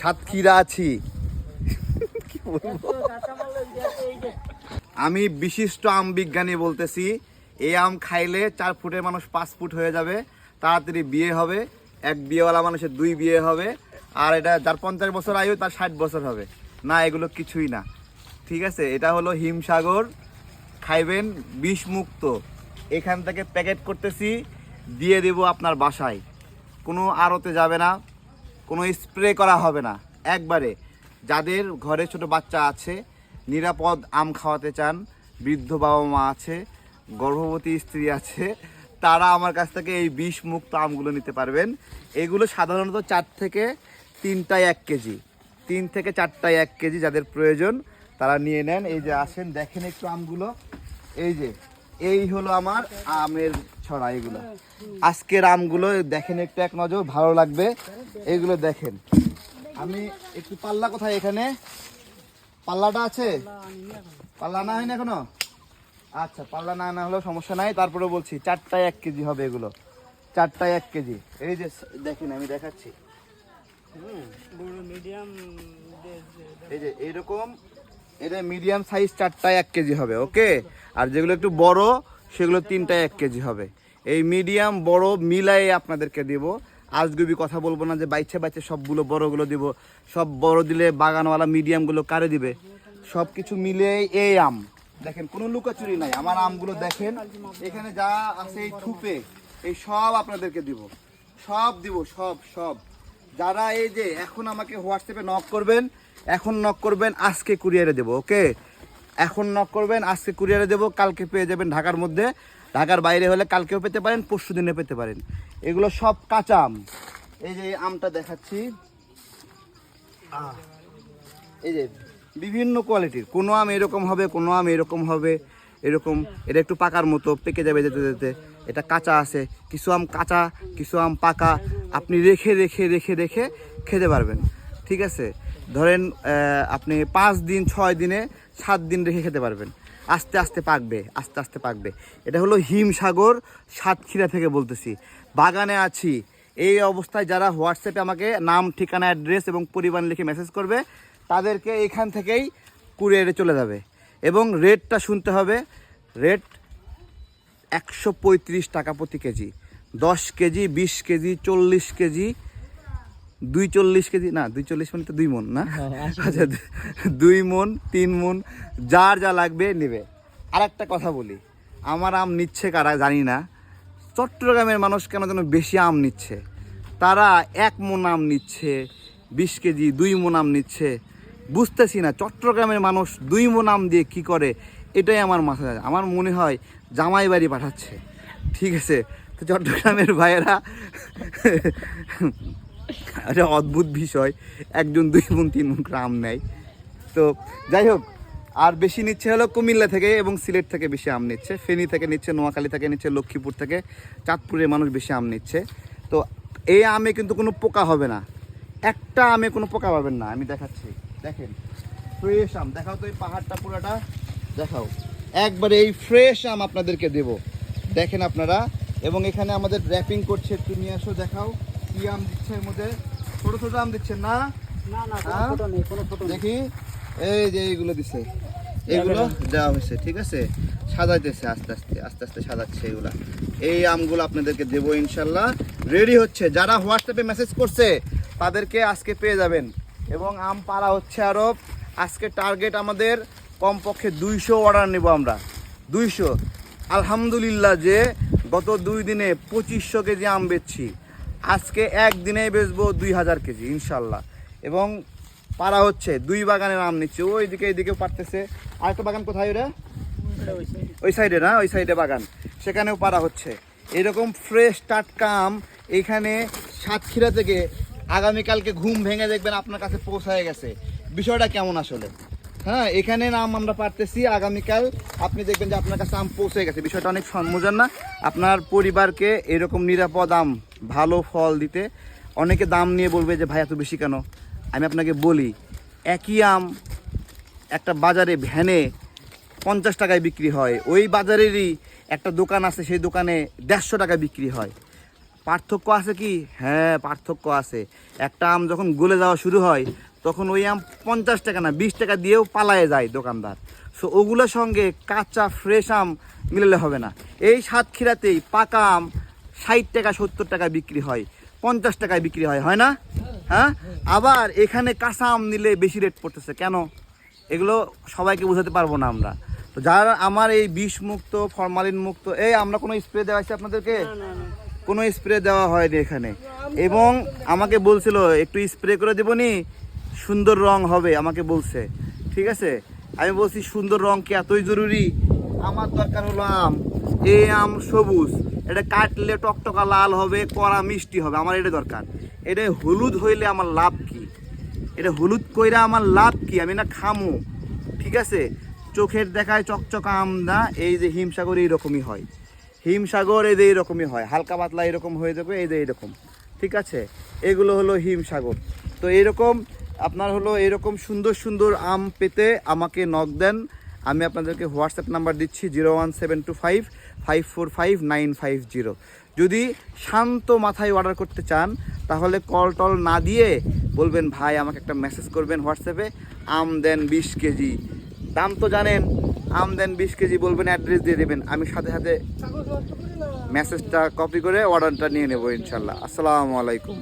সাতক্ষীরা আছি? আমি বিশিষ্ট আম বিজ্ঞানী বলতেছি, এই আম খাইলে চার ফুটের মানুষ পাঁচ ফুট হয়ে যাবে, তাড়াতাড়ি বিয়ে হবে, এক বিয়েওয়ালা মানুষের দুই বিয়ে হবে, আর এটা যার পঞ্চাশ বছর আয়ু, তার ষাট বছর হবে। না, এগুলো কিছুই না। ঠিক আছে, এটা হলো হিমসাগর, খাইবেন বিষ মুক্ত এখান থেকে প্যাকেট করতেছি, দিয়ে দেব আপনার বাসায়। কোনো আড়তে যাবে না। কোনো স্প্রে করা হবে না। একবারে। যাদের ঘরে ছোট বাচ্চা আছে, নিরাপদ আম খাওয়াতে চান, বৃদ্ধ বাবা মা আছে, গর্ভবতী স্ত্রী আছে, তারা আমার কাছ থেকে এই বিষ মুক্ত আমগুলো নিতে পারবেন। এগুলো সাধারণত চার থেকে তিনটায় এক কেজি। তিন থেকে চারটায় এক কেজি যাদের প্রয়োজন, তারা নিয়ে নেন। এই যে আসেন, দেখেন একটু আমগুলো। এই যে এই হলো আমার আমের ছড়া, এগুলো। আজকের আমগুলো দেখেন একটু এক নজর, ভালো লাগবে। এগুলো দেখেন। আমি একটু পাল্লা কোথায় এখানে? পাল্লাটা আছে? পাল্লা না হয়নি এখনও? আচ্ছা পাল্লা না না হলেও সমস্যা নাই। তারপরে বলছি, চারটায় এক কেজি হবে এগুলো। চারটায় এক কেজি। এই যে, দেখেন, আমি দেখাচ্ছি। এই যে, এইরকম এটা মিডিয়াম সাইজ চারটায় এক কেজি হবে ওকে আর যেগুলো একটু বড়, সেগুলো তিনটায় এক কেজি হবে। এই মিডিয়াম বড় মিলাই আপনাদেরকে দিব। আজগুবি কথা বলব না যে বাইছে বাইছে সবগুলো বড়গুলো দিব। সব বড় দিলে বাগানওয়ালা মিডিয়ামগুলো কারে দিবে? সব কিছু মিলে এই আম। দেখেন, কোনো লুকাচুরি নাই। আমার আমগুলো দেখেন, এখানে যা আছে এই থুপে, এই সব আপনাদেরকে দিব। সব দিব, সব সব। যারা এই যে এখন আমাকে হোয়াটসঅ্যাপে নক করবেন, এখন নক করবেন, আজকে কুরিয়ারে দেবো ওকে এখন নক করবেন, আজকে কুরিয়ারে দেবো, কালকে পেয়ে যাবেন ঢাকার মধ্যে। ঢাকার বাইরে হলে কালকেও পেতে পারেন, পরশু দিনে পেতে পারেন। এগুলো সব কাঁচা আম। এই যে আমটা দেখাচ্ছি। এই যে বিভিন্ন কোয়ালিটির কোনো আম এরকম হবে, কোনো আম এরকম হবে, এরকম, এটা একটু পাকার মতো, পেকে যাবে যেতে যেতে। এটা কাঁচা আছে। কিছু আম কাঁচা, কিছু আম পাকা। আপনি রেখে রেখে রেখে রেখে খেতে পারবেন। ঠিক আছে? ধরেন আপনি পাঁচ দিন, ছয় দিনে সাত দিন রেখে খেতে পারবেন। আস্তে আস্তে পাকবে, আস্তে আস্তে পাকবে। এটা হলো হিমসাগর সাতক্ষীরা থেকে বলতেছি। বাগানে আছি। এই অবস্থায় যারা হোয়াটসঅ্যাপে আমাকে নাম, ঠিকানা, অ্যাড্রেস এবং পরিমাণ লিখে মেসেজ করবে, তাদেরকে এখান থেকেই কুরিয়ারে চলে যাবে। এবং রেটটা শুনতে হবে। রেট একশো পঁয়ত্রিশ টাকা প্রতি কেজি। দশ কেজি বিশ কেজি চল্লিশ কেজি দুই চল্লিশ কেজি না দুই চল্লিশ মানে তো দুই মন না? আচ্ছা দু- দুই মন তিন মন যার যা লাগবে নেবে। আর একটা কথা বলি আমার আম নিচ্ছে কারা জানি না। চট্টগ্রামের মানুষ কেন যেন বেশি আম নিচ্ছে? তারা এক মন আম নিচ্ছে বিশ কেজি দুই মন আম নিচ্ছে। বুঝতেছি না চট্টগ্রামের মানুষ দুই মন আম দিয়ে কি করে? এটাই আমার মাথায় আমার মনে হয় জামাই বাড়ি পাঠাচ্ছে। ঠিক আছে? তো চট্টগ্রামের ভাইয়েরা একটা অদ্ভুত বিষয়। একজন, দুই মন তিন মন করে আম নেয়। তো যাই হোক, আর বেশি নিচ্ছে হলো কুমিল্লা থেকে এবং সিলেট থেকে বেশি আম নিচ্ছে। ফেনী থেকে নিচ্ছে, নোয়াখালী থেকে নিচ্ছে, লক্ষ্মীপুর থেকে চাঁদপুরের মানুষ বেশি আম নিচ্ছে। তো এই আমে কিন্তু কোনো পোকা হবে না। একটা আমে কোনো পোকা পাবেন না। আমি দেখাচ্ছি। দেখেন, ফ্রেশ আম। দেখাও তো এই পাহাড়টা পুরোটা। দেখাও। একবারে এই ফ্রেশ আম আপনাদেরকে দেব। দেখেন আপনারা এবং এখানে আমাদের র্যাপিং করছে একটু নিয়ে আসো দেখাও কি আম দিচ্ছে এর মধ্যে। ছোট ছোট আম দিচ্ছে না? না না কোনো হ্যাঁ? নেই কোনো ফটো দেখি এই যে এইগুলো দিছে। এগুলো দেওয়া হয়েছে ঠিক আছে? সাজাইতেছে আস্তে আস্তে আস্তে আস্তে সাজাচ্ছে এগুলা। এই আমগুলো আপনাদেরকে দেবো ইনশাল্লাহ। রেডি হচ্ছে। যারা হোয়াটসঅ্যাপে মেসেজ করছে তাদেরকে আজকে পেয়ে যাবেন। এবং আম পাড়া হচ্ছে আরও আজকে টার্গেট আমাদের কমপক্ষে দুইশো অর্ডার নেব আমরা। দুইশো। আলহামদুলিল্লাহ যে গত দুই দিনে পঁচিশশো কেজি আম বেচছি। আজকে একদিনে বেচবো দুই হাজার কেজি, ইনশাল্লাহ। এবং পারা হচ্ছে, দুই বাগানের আম নিচ্ছে। ওই দিকে এইদিকেও পারতেছে আরেকটা বাগান কোথায় ওই ওই সাইডে না? ওই সাইডে বাগান। সেখানেও পারা হচ্ছে। এরকম ফ্রেশ টাটকা আম এইখানে সাতক্ষীরা থেকে আগামীকালকে ঘুম ভেঙে দেখবেন আপনার কাছে পৌঁছায় গেছে। বিষয়টা কেমন আসলে? হ্যাঁ এখানে নাম আমরা পারতেছি আগামীকাল। আপনি দেখবেন যে আপনার কাছে আম পৌঁছে গেছে। বিষয়টা অনেক মজার না। আপনার পরিবারকে এরকম নিরাপদ আম, ভালো ফল দিতে অনেকে দাম নিয়ে বলবে যে, ভাই, এত বেশি কেন? আমি আপনাকে বলি, একই আম একটা বাজারে ভ্যানে পঞ্চাশ টাকায় বিক্রি হয়। ওই বাজারেরই একটা দোকান আছে, সেই দোকানে দেড়শো টাকায় বিক্রি হয়। পার্থক্য আছে কি? হ্যাঁ পার্থক্য আছে। একটা আম যখন গলে যাওয়া শুরু হয় তখন ওই আম পঞ্চাশ টাকা না বিশ টাকা দিয়েও পালায়ে যায় দোকানদার। সো ওগুলোর সঙ্গে কাঁচা ফ্রেশ আম মিলালে হবে না। এই সাতক্ষীরাতেই পাকা আম ষাট টাকা সত্তর টাকা বিক্রি হয় পঞ্চাশ টাকায় বিক্রি হয় হয় না? হ্যাঁ? আবার এখানে কাঁচা আম নিলে বেশি রেট পড়তেছে। কেন? এগুলো সবাইকে বোঝাতে পারব না আমরা। তো যারা আমার এই বিষ মুক্ত ফরমালিন মুক্ত এই আমরা কোনো স্প্রে দেওয়া আছে আপনাদেরকে? না না না। কোনো স্প্রে দেওয়া হয়নি এখানে। এবং আমাকে বলছিল একটু স্প্রে করে দেবনি? সুন্দর রং হবে, আমাকে বলছে। ঠিক আছে? আমি বলছি, সুন্দর রং কি এতই জরুরি? আমার দরকার হলো আম। এই আম সবুজ, এটা কাটলে টকটকা লাল হবে, কড়া মিষ্টি হবে, আমার এটা দরকার। এটা হলুদ হইলে আমার লাভ কি? এটা হলুদ কইরা আমার লাভ কি? আমি না খামু। ঠিক আছে? চোখের দেখায় চকচকা আম না, এই যে হিমসাগর এইরকমই হয়। হিমসাগর এই যে এইরকমই হয়, হালকা পাতলা এরকম হয়ে যাবে, এই যে এইরকম। ঠিক আছে? এগুলো হলো হিমসাগর। তো এরকম আপনার হলো এরকম সুন্দর সুন্দর আম পেতে আমাকে নক দেন। আমি আপনাদেরকে হোয়াটসঅ্যাপ নাম্বার দিচ্ছি zero one seven two five five four five nine five zero যদি শান্ত মাথায় অর্ডার করতে চান, তাহলে কল টল না দিয়ে বলবেন, ভাই, আমাকে একটা মেসেজ করবেন হোয়াটসঅ্যাপে। আম দেন বিশ কেজি। দাম তো জানেন, আম দেন বিশ কেজি বলবেন অ্যাড্রেস দিয়ে দেবেন। আমি সাথে সাথে মেসেজটা কপি করে অর্ডারটা নিয়ে নেব ইনশাল্লাহ। আসসালামু আলাইকুম।